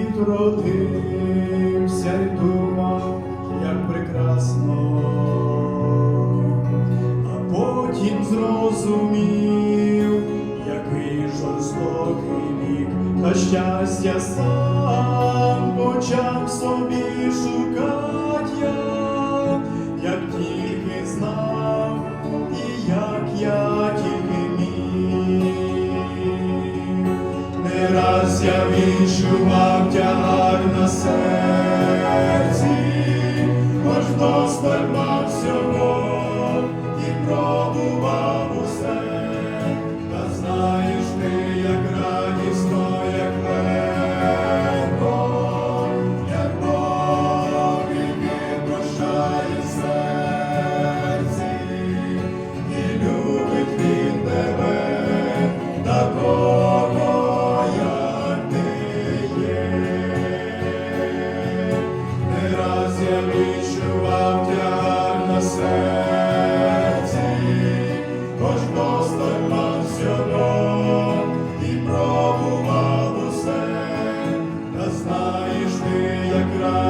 відродився й думав, як прекрасно, а потім зрозумів, який жорстокий вік, та щастя сам почав собі шукати. щастя відчував тягар на себе.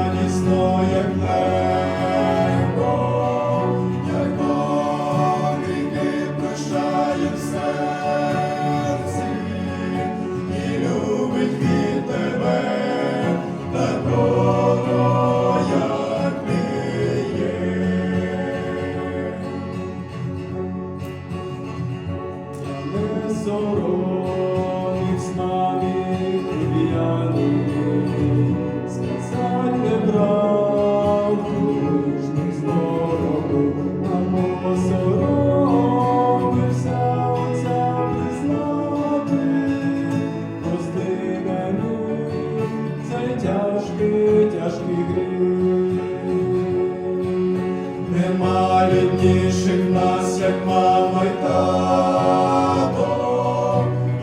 радісно, як небо, як навіки прощає серці і любить від тебе такого, як не соромлюсь навіть, я Тішив нас, як мама й тато,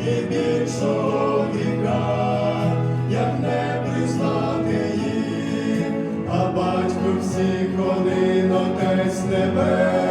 і більшого віка, як не признати їх, а батько всіх вони отець небес.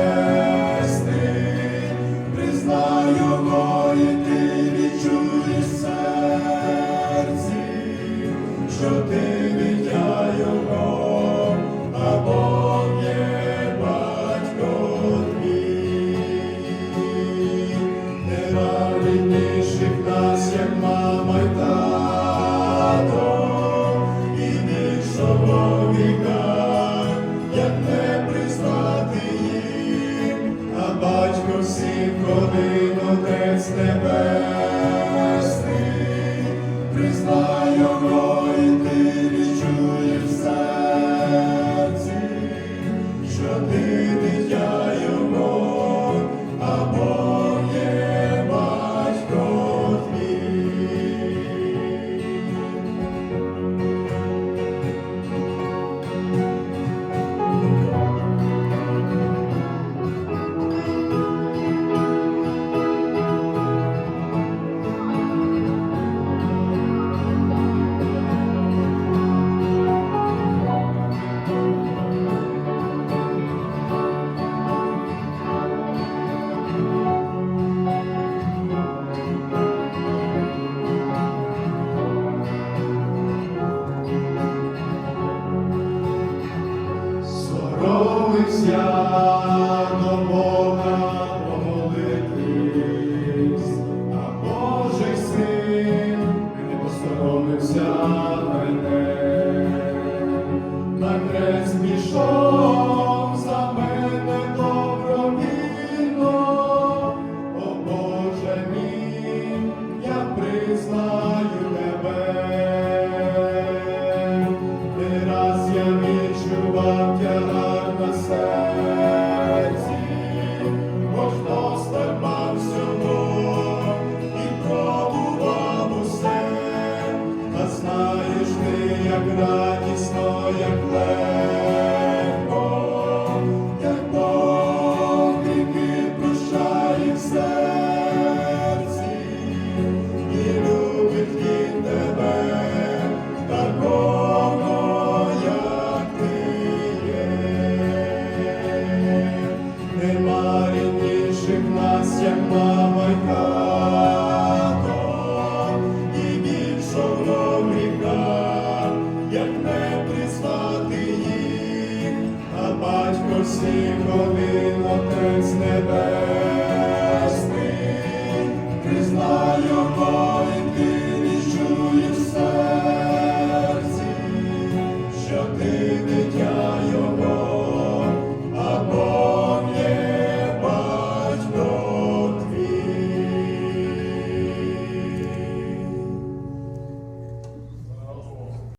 на крест пішов. Всіх родин, Отець Небесний.